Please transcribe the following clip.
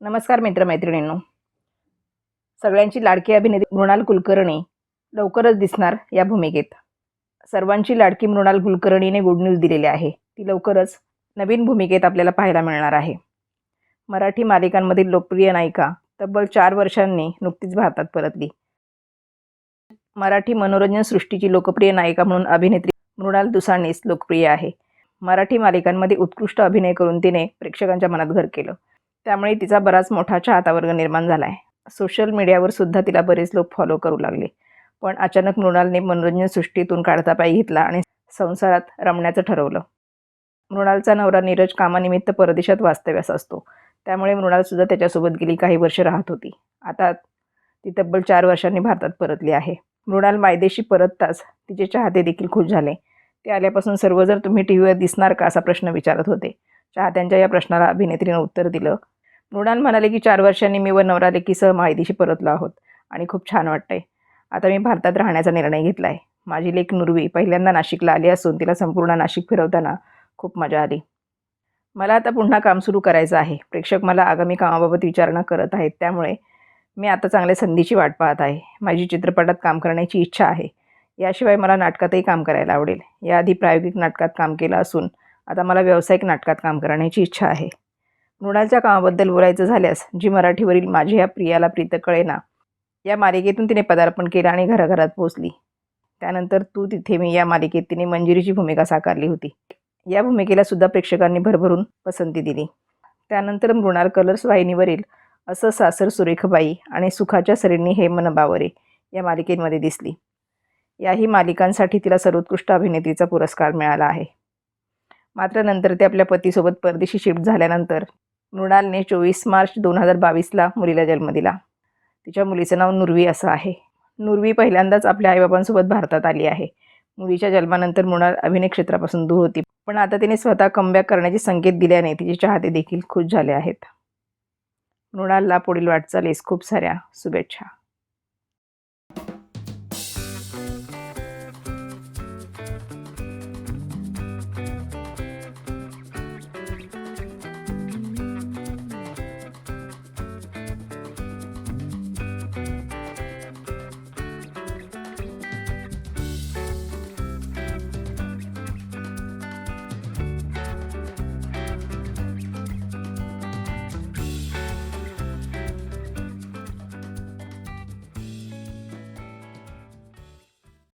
नमस्कार मित्रमैत्रिणींनो. सगळ्यांची लाडकी अभिनेत्री मृणाल कुलकर्णी लवकरच दिसणार या भूमिकेत. सर्वांची लाडकी मृणाल कुलकर्णीने गुड न्यूज दिलेली आहे. ती लवकरच नवीन भूमिकेत आपल्याला पाहायला मिळणार आहे. मराठी मालिकांमधील लोकप्रिय नायिका तब्बल चार वर्षांनी नुकतीच भारतात परतली. मराठी मनोरंजन सृष्टीची लोकप्रिय नायिका म्हणून अभिनेत्री मृणाल दुसाणीस लोकप्रिय आहे. मराठी मालिकांमध्ये उत्कृष्ट अभिनय करून तिने प्रेक्षकांच्या मनात घर केलं. त्यामुळे तिचा बराच मोठा चाहता वर्ग निर्माण झाला आहे सोशल मीडियावर सुद्धा तिला बरेच लोक फॉलो करू लागले. पण अचानक मृणालने मनोरंजन सृष्टीतून काढता पाय घेतला आणि संसारात रमण्याचं ठरवलं. मृणालचा नवरा नीरज कामानिमित्त परदेशात वास्तव्यास असतो. त्यामुळे मृणालसुद्धा त्याच्यासोबत गेली काही वर्ष राहत होती. आता ती तब्बल चार वर्षांनी भारतात परतली आहे. मृणाल मायदेशी परतताच तिचे चाहते देखील खुश झाले. ते आल्यापासून सर्व जर तुम्ही टी व्हीवर दिसणार का असा प्रश्न विचारत होते. चाहत्यांच्या या प्रश्नाला अभिनेत्रीनं उत्तर दिलं मृणाल म्हणाले की चार वर्षांनी मी व नवरा लेकीसह मायदेशी परतलो आहोत आणि खूप छान वाटतंय. आता मी भारतात राहण्याचा निर्णय घेतला आहे माझी लेख नुरवी पहिल्यांदा नाशिकला आली असून तिला संपूर्ण नाशिक फिरवताना खूप मजा आली. मला आता पुन्हा काम सुरू करायचं आहे. प्रेक्षक मला आगामी कामाबाबत विचारणा करत आहेत. त्यामुळे मी आता चांगल्या संधीची वाट पाहत आहे. माझी चित्रपटात काम करण्याची इच्छा आहे. याशिवाय मला नाटकातही काम करायला आवडेल. याआधी प्रायोगिक नाटकात काम केलं असून आता मला व्यावसायिक नाटकात काम करण्याची इच्छा आहे. मृणालच्या कामाबद्दल बोलायचं झाल्यास जी मराठीवरील माझी या प्रियाला प्रीत कळेना. या मालिकेतून तिने पदार्पण केलं आणि घराघरात पोहोचली. त्यानंतर तू तिथे मी या मालिकेत तिने मंजिरीची भूमिका साकारली होती. या भूमिकेला सुद्धा प्रेक्षकांनी भरभरून पसंती दिली. त्यानंतर मृणाल कलर्स वाहिनीवरील असं सासर सुरेखबाई आणि सुखाच्या सरींनी हे मन बावरे या मालिकेमध्ये दिसली. याही मालिकांसाठी तिला सर्वोत्कृष्ट अभिनेत्रीचा पुरस्कार मिळाला आहे. मात्र नंतर ते आपल्या पतीसोबत परदेशी शिफ्ट झाल्यानंतर मृणालने चोवीस मार्च दोन हजार बावीसला मुलीला जन्म दिला. तिच्या मुलीचं नाव नुरवी असं आहे. नुरवी पहिल्यांदाच आपल्या आईबाबांसोबत भारतात आली आहे. मुलीच्या जन्मानंतर मृणाल अभिनय क्षेत्रापासून दूर होती. पण आता तिने स्वतः कमबॅक करण्याचे संकेत दिल्याने तिचे चाहते देखील खुश झाले आहेत. मृणालला पुढील वाटचालीस खूप साऱ्या शुभेच्छा.